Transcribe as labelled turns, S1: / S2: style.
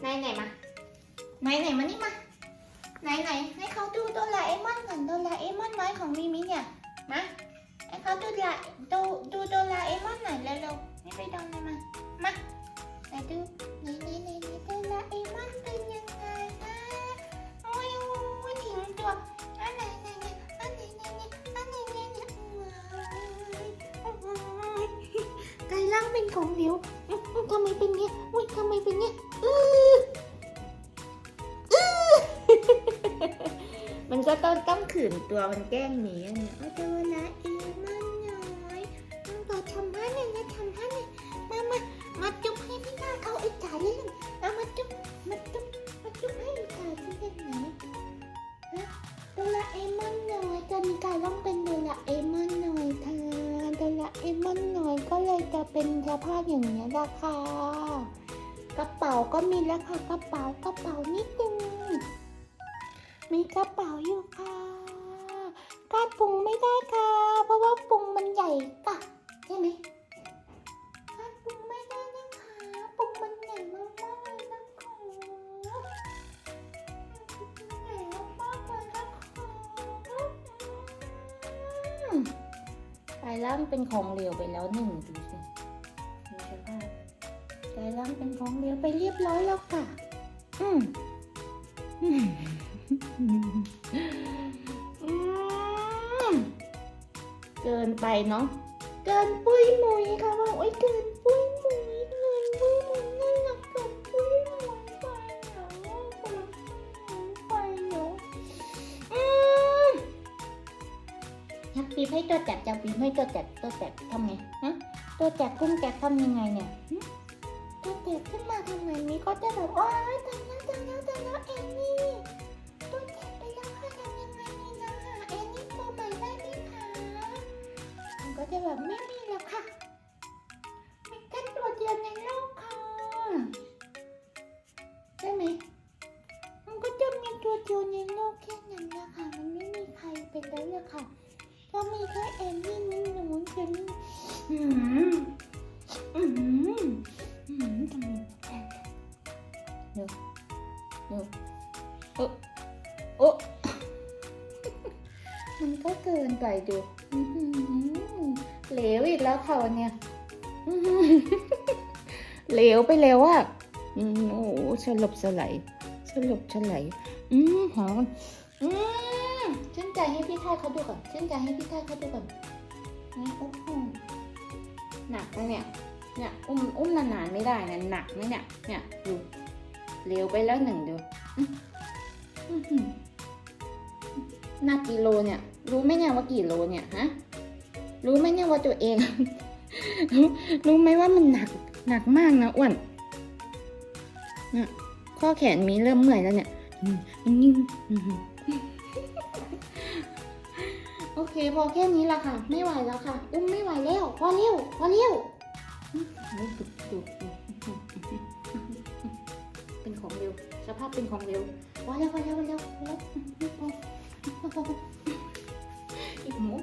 S1: ไหนไหนมา ไหนไหนมานี่มา ไหนไหนให้เขาดูโดราเอมอนก่อนโดราเอมอนไว้ของมิมิเนี่ย มาให้เขาดูละดูดูโดราเอมอนหน่อยเร็วๆไม่ไปโดนเลยมา มาไหนดูไหนไหนไหนไหนโดราเอมอนเป็นยังไงนะโอ้ยโอ้ยทิ้งตัวอันไหนไหนไหนอันไหนไหนไหนอันไหนไหนไหนโอ้ยโอ้ยกลายร่างเป็นของเหลวอื้ออื้อทำไมเป็นเนี้ยอุ้ยทำไมเป็นเนี้ยอื้ออื้อ มันก็ต้องต้องขืนตัวมันแกล้งหนีอะเนี่ยเอาตัวละเอมันน่อยมันบอกทำท่าหน่อยนะทำท่าหน่อยมามามาจุ๊บให้พี่ตาเขาไอ้จ่าเล่นเอามาจุ๊บมาจุ๊บมาจุ๊บให้ไอ้จ่าเล่นไหนฮะตัวละเอมอนน่อยจะมีการต้องเป็นตัวละเอมอนน่อยเธอตัวละเอมอนน่อยก็เลยจะเป็นสภาพอย่างเนี้ยละค่ะ กระเป๋าก็มีแล้วค่ะกระเป๋ากระเป๋านิดนึงมีกระเป๋าอยู่ค่ะกาดปุงไม่ได้ค่ะ เพราะว่าปุงมันใหญ่กะใช่ไหมกาดปุงไม่ได้นะคะปุงมันใหญ่มากๆเลยนะคะใหญ่มากๆเลยนะคะอืมกลายร่างเป็นของเหลวไปแล้วหนึ่งดูสิ กลายร่างเป็นของเหลวไปเรียบร้อยแล้วค่ะ อืมอมอมเกินไปเนาะ เกินปุ้ยมุยค่ะว่าโอ้ยเกินปุ้ยมุยเกินปุ้ยมุยน่ารักกับปุ้ยมุยไปเนาะเกินปุ้ยมุยไปเนาะอืมยักปีให้ตัวจัดจับปีให้ตัวจัดตัวจัดทำไงฮะตัวจัดกุ้งจัดทำยังไงเนี่ย หึตัวจัดขึ้นมาทำไงมีก็จะแบบโอ้ยตายแล้วตายแล้วตายแล้วเอ็นนี่ตัวเจ็บไปแล้วค่ะทำยังไงดีนะหาแอนนี่ตัวใหม่ได้ไหมคะมันก็จะแบบไม่มีแล้วค่ะมีแค่ตัวเดียวในโลกค่ะใช่ไหมมันก็จะมีตัวเดียวในโลกแค่นั้นแหละค่ะมันไม่มีใครเป็นแล้วละค่ะก็มีแค่แอนนี่นี่หนูเจนนี่ ดี๋ยวเออโอ้มันก็เกินไปดูเหลวอีกแล้วค่ะวันเนี้ยเหลวไปแล้วอะโอ้โหสลบสลายสลบสลายอืมหอมอืมชื่นใจให้พี่ท่าเขาดูก่อนชื่นใจให้พี่ท่าเขาดูก่อนนี่โอ้โหหนักนะเนี่ยเนี่ยอุ้มอุ้มนานๆไม่ได้นะหนักไหมเนี่ยเนี่ยดู เหลวไปแล้วหนึ่งเดูอื้อหือหนักกี่โลเนี่ย รู้ไหมเนี่ยว่ากี่โลเนี่ยฮะ รู้ไหมเนี่ยว่าตัวเอง รู้รู้ไหมว่ามันหนักหนักมากนะอ้วนเนี่ยข้อแขนมีเริ่มเมื่อยแล้วเนี่ยอืมอืมอืมโอเค พอแค่นี้ละค่ะ ไม่ไหวแล้วค่ะ อุ้มไม่ไหวแล้ว พอเร็วพอเร็วดูดู สภาพเป็นของเร็วพอแล้วพอแล้วพอแล้วพอแล้วพออีกหมู